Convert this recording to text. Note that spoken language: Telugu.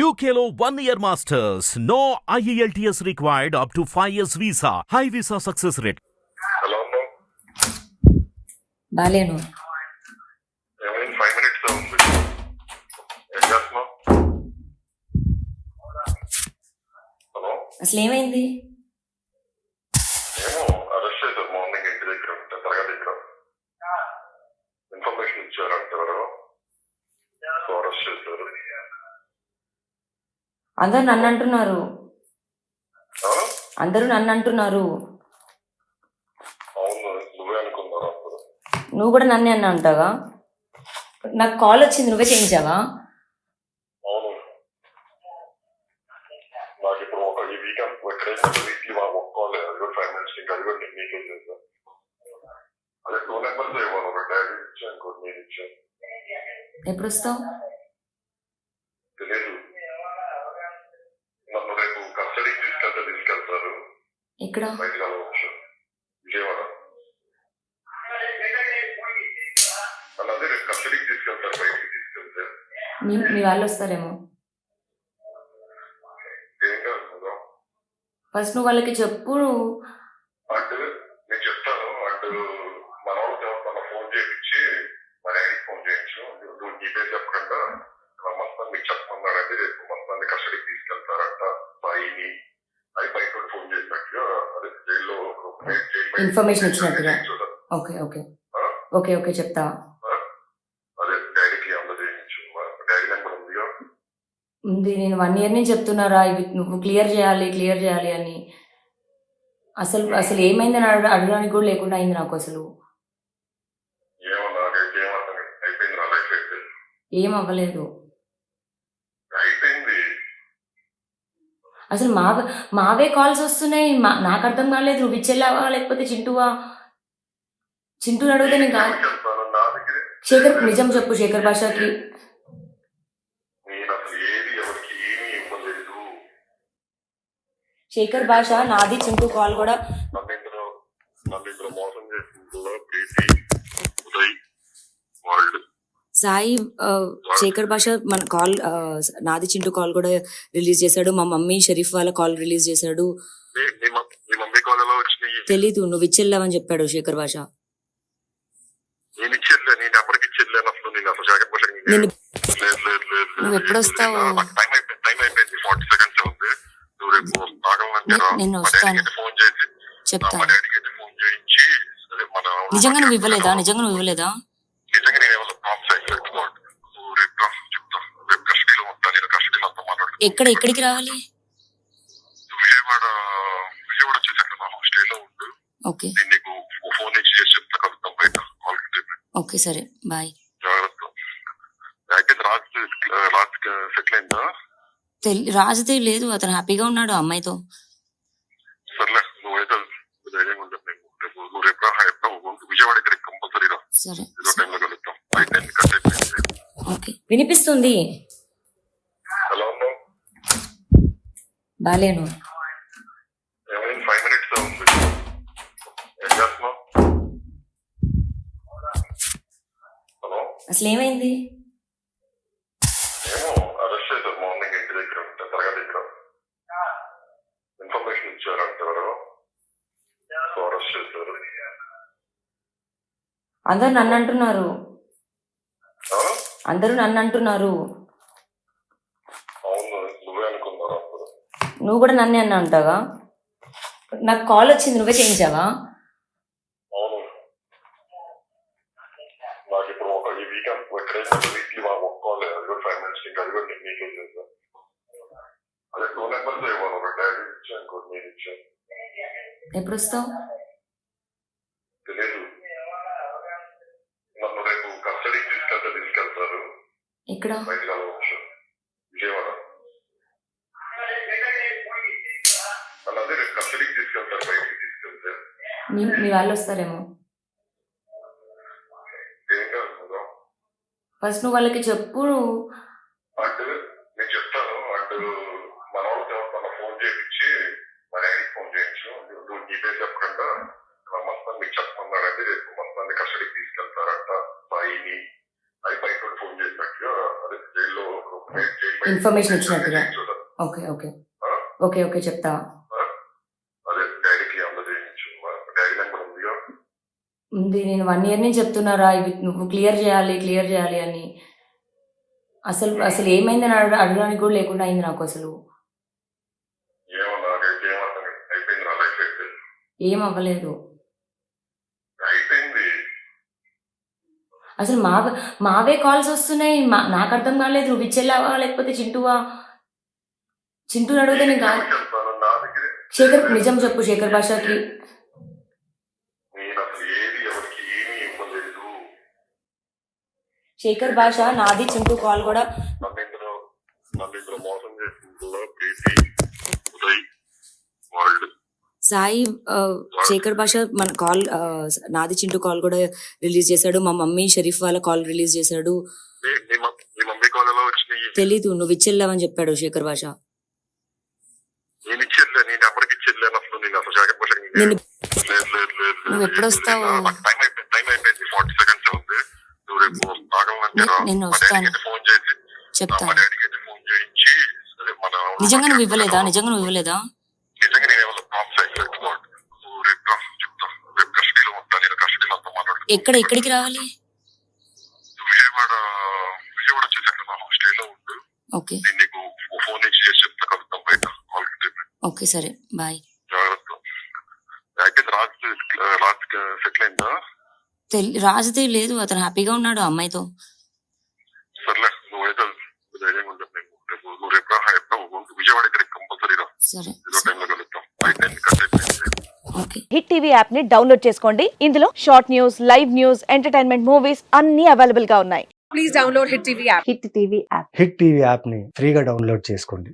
UKLO one year masters. No E IELTS required up to 5 years visa. High visa success rate. Hello అమ్మా బాలేను. ఏమైంది ఫైవ్ మినిట్స్ ఉంది ఏం చేస్తున్నావు హలో అసలు ఏమైంది ఇన్ఫర్మేషన్ ఇచ్చారంట ఎవరు. సో అరెస్ట్ చేశారు. అందరు నన్ను అంటున్నారు? అందరూ నన్ను అంటున్నారు నువ్వే కూడా నన్నే అన్న అంటావా? నాకు కాల్ వచ్చింది నువ్వే చేయించావా? అవును. నాకు ఇప్పుడు ఒక ఈ వీకెండ్ ఎక్కడైనా వీక్లీ మా ఒక్కోలే అది కూడా ఫైవ్ మినిట్స్ ఇంకా అది కూడా నేను మీకే చేశాను అదే టూ నెంబర్స్ ఇవ్వను ఒక డాడీ ఇచ్చాను ఇంకోటి మీరు ఇచ్చాను ఎప్పుడు వస్తావు తెలియదు నన్ను రేపు కస్టడీకి తీసుకెళ్తే తీసుకెళ్తారు ఇక్కడ బయట కలవచ్చు విజయవాడ నన్ను అదే రేపు కస్టడీకి తీసుకెళ్తారు బయటికి తీసుకెళ్తే మీ వాళ్ళు వస్తారేమో. ఫస్ట్ నువ్వు వాళ్ళకి చెప్పు అండ్ నేను చెప్తాను అండ్ మన వాళ్ళతో మన ఫోన్ చేయించి మా డాడీకి ఫోన్ చేయించు నువ్వు నీ పేరు చెప్పకుండా మస్తాన్ మీకు చెప్పమన్నాడంటే రేపు మస్తాన్ని కస్టడీకి తీసుకెళ్తారంట సాయిని అది బయట నుండి ఫోన్ చేసినట్టుగా అదే జైల్లో Information ఇచ్చినట్టుగా. Okay okay? ఓకే ఓకే చెప్తా. ఉంది నేను వన్ ఇయర్ నుంచి చెప్తున్నారా? ఇవి నువ్వు క్లియర్ చేయాలి క్లియర్ చేయాలి అని. అసలు అసలు ఏమైందని అడగ అడగడానికి కూడా లేకుండా అయింది నాకు అసలు. ఏం అవ్వలేదు. అసలు మా మావే కాల్స్ వస్తున్నాయి. మా నాకు అర్థం కాలేదు. నువ్వు ఇచ్చేలావా లేకపోతే చింటువా? చింటూని అడిగితే నేను కాదు. శేఖర్ నిజం చెప్పు శేఖర్ భాషకి. శేఖర్ భాష నాది చింటూ కాల్ కూడా. నన్ను మోసం సాయి శేఖర్ భాష మన కాల్ నాది చింటూ కాల్ కూడా రిలీజ్ చేశాడు. మా మమ్మీ షరీఫ్ వాళ్ళ కాల్ రిలీజ్ చేశాడు. తెలీదు నువ్వు ఇచ్చెళ్ళావని చెప్పాడు శేఖర్ భాష. నేను ఇచ్చేట్లే నేను ఎవరికి ఇచ్చేట్లేను అసలు? నేను అసలు జాకెట్ భాష నేను ఎక్కడ ఎక్కడికి రావాలి? విజయవాడ విజయవాడ వచ్చేసాక నా హాస్టల్లో ఉండు. ఓకే. నేను నీకు ఫోన్ ఇచ్చి చేసి చెప్తా కలుద్దాం బయట. ఆల్రెడీ ఓకే సరే. బాయ్. జాగ్రత్త. అయిపోయింది రాజ్ రాజ్ సెటిల్ అయిందా? తెలి రాజుదే లేదు అతను హ్యాపీగా ఉన్నాడు అమ్మాయితో. సర్లే నువ్వైతే ధైర్యంగా ఉండదు నేను రేపు నువ్వు రేపు. విజయవాడ సరే. అయితే ఓకే. వినిపిస్తుంది ఎలా ఉన్నావు బాలేను ఏమైంది ఫైవ్ మినిట్స్ ఉంది ఏం చేస్తున్నావు హలో అసలు ఏమైంది ఏమో అరెస్ట్ చేశారు మార్నింగ్ ఇంటి దగ్గర ఉంటే తరగతి దగ్గర. ఇన్ఫర్మేషన్ అందరు నన్ను అంటున్నారు? అందరూ నన్ను అంటున్నారు నువ్వు కూడా నన్నే అన్న అంటావా? నాకు కాల్ వచ్చింది నువ్వే చేయించావా అవును. నాకు ఇప్పుడు ఒక ఈ వీకెండ్ ఎక్కడైనా వీక్లీ మా ఒక్కోలే అది కూడా ఫైవ్ మినిట్స్ ఇంకా అది కూడా నేను మీకే చేశాను అదే టూ నెంబర్స్ ఇవ్వను ఒక డాడీ ఇచ్చాను ఇంకోటి మీరు ఇచ్చాను ఎప్పుడు వస్తావు తెలియదు నన్ను రేపు కస్టడీకి తీసుకెళ్తే తీసుకెళ్తారు ఇక్కడ బయట కలవచ్చు విజయవాడ నన్ను అదే రేపు కస్టడీకి తీసుకెళ్తారు బయటికి తీసుకెళ్తే మీ మీ వాళ్ళు వస్తారేమో. ఫస్ట్ నువ్వు వాళ్ళకి చెప్పు. అండ్ నేను చెప్తాను. అండ్ మన ఫోన్ చేయించి మా డాడీకి ఫోన్ చేయించు. నువ్వు నీ పేరు చెప్పకుండా మస్తాన్ మీకు చెప్పమన్నాడంటే రేపు మస్తాన్ని కస్టడీకి తీసుకెళ్తారంట. సాయిని అది బయట ఫోన్ చేసినట్టుగా అదే జైల్లో ఇన్ఫర్మేషన్ ఇచ్చినట్టుగా. Okay okay? ఓకే ఓకే చెప్తా. ఉంది. నేను వన్ ఇయర్ నుంచి చెప్తున్నారా? ఇవి నువ్వు క్లియర్ చేయాలి క్లియర్ చేయాలి అని. అసలు అసలు ఏమైందని అడగ అడగడానికి కూడా లేకుండా అయింది నాకు అసలు. ఏం అవ్వలేదు అసలు మా మావే కాల్స్ వస్తున్నాయి. మా నాకు అర్థం కాలేదు. నువ్వు ఇచ్చెళ్ళావా లేకపోతే చింటువా? చింటూని అడిగితే నేను శేఖర్ నిజం చెప్పు శేఖర్ భాషకి. శేఖర్ భాష నాది చింటూ కాల్ కూడా. సాయి శేఖర్ భాష మన కాల్ నాది చింటూ కాల్ కూడా రిలీజ్ చేశాడు. మా మమ్మీ షరీఫ్ వాళ్ళ కాల్ రిలీజ్ చేశాడు. తెలీదు నువ్వు ఇచ్చెళ్ళావని చెప్పాడు శేఖర్ భాష. నువ్వు ఎప్పుడు నువ్వు రేపు. నేను వస్తాను. డాడీకి ఫోన్ చేసి చెప్తా మా డాడీకి అయితే ఫోన్ చేయించి సరే మన నిజంగా నువ్వు ఇవ్వలేదా? నిజంగా నువ్వు ఇవ్వలేదా? నిజంగా నేను ఏమైనా ప్రాబ్లమ్స్ అయిపోయింది నువ్వు రేపు కలుద్దాం. బయట నేను కట్ అయిపోయింది. ఓకే. హిట్ టీవీ యాప్ని డౌన్లోడ్ చేసుకోండి. ఇందులో short news live news entertainment movies అన్ని అవైలబుల్గా ఉన్నాయి. Please download Hit TV app. Hit TV app. Hit TV యాప్ని ఫ్రీగా డౌన్లోడ్ చేసుకోండి.